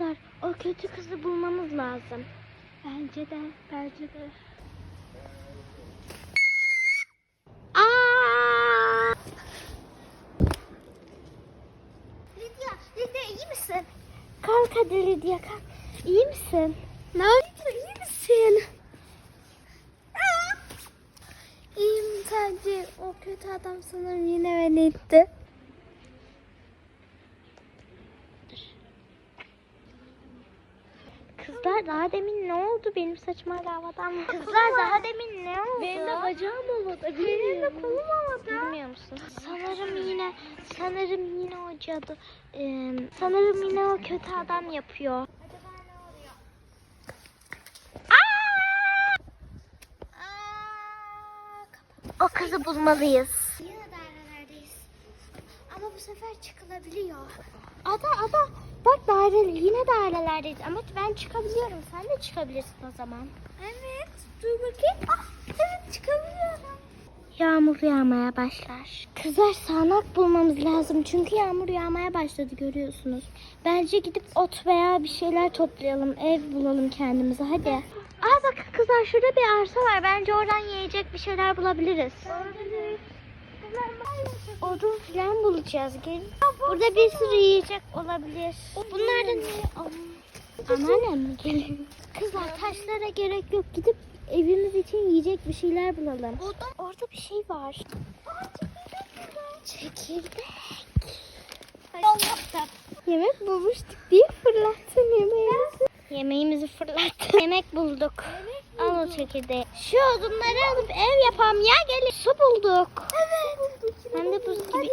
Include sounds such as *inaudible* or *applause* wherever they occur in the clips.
Kızlar o kötü kızı bulmamız lazım. Bence de, bence de. Aa! Lidya, Lidya iyi misin? Kalk hadi Lidya kalk. İyi misin? Ne oldu? İyi misin? İyiyim sadece o kötü adam sanırım yine beni itti. Kızlar daha demin ne oldu benim saçma havadan? Kızlar daha demin ne oldu? Benim de bacağım havada. Benim de kolum havada. Bilmiyor musun? Sanırım yine, sanırım yine o cadı, eee, sanırım yine o kötü adam yapıyor. O kızı bulmalıyız. Bu sefer çıkılabiliyor. Ada ada bak daire yine dairelerdeyiz ama ben çıkabiliyorum. Sen de çıkabilirsin o zaman. Evet. Dur bakayım. Ah, evet çıkabiliyorum. Yağmur yağmaya başlar. Kızlar sağanak bulmamız lazım çünkü yağmur yağmaya başladı görüyorsunuz. Bence gidip ot veya bir şeyler toplayalım, ev bulalım kendimize hadi. Aa bakın kızlar şurada bir arsa var. Bence oradan yiyecek bir şeyler bulabiliriz. Odun falan bulacağız. Gelin. Burada bir sürü yiyecek olabilir. Bunlardan ne? Anneannem mi geliyor? Kızlar taşlara gerek yok. Gidip evimiz için yiyecek bir şeyler bulalım. Orada bir şey var. Çekirdek. Yemek bulmuştuk diye fırlattın yemeğimizi. Yemeğimizi fırlattın. Yemek bulduk. Al o çekirdeği. Şu odunları alıp ev yapalım ya gelin. Su bulduk. Evet. Hem de buz gibi.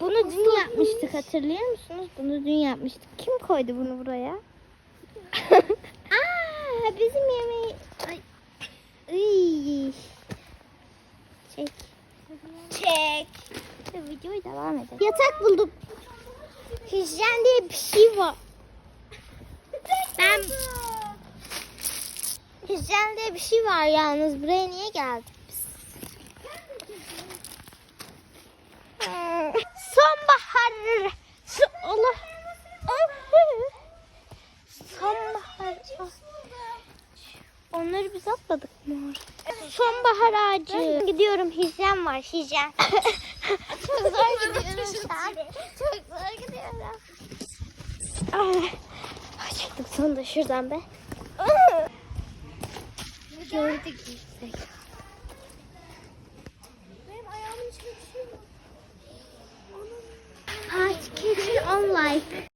Bunu dün yapmıştık hatırlıyor musunuz? Bunu dün yapmıştık. Kim koydu bunu buraya? *laughs* Aa, bizim yemeği. Ay. Iy. Çek. Çek. Videoyu devam edelim. Yatak bulduk. Hijyen diye bir şey var. Ben Hijyen diye bir şey var yalnız. Buraya niye geldik biz? Sonbahar. Allah. Sonbahar. Onları biz atladık mı orada? Sonbahar ağacı. Gidiyorum hijyen var hijyen. Çok zor gidiyorum şu an. Çok zor gidiyorum. Çıktık sonunda şuradan be. Gördük yüksek. Benim ayağımın içine şey var. Part kitchen on life.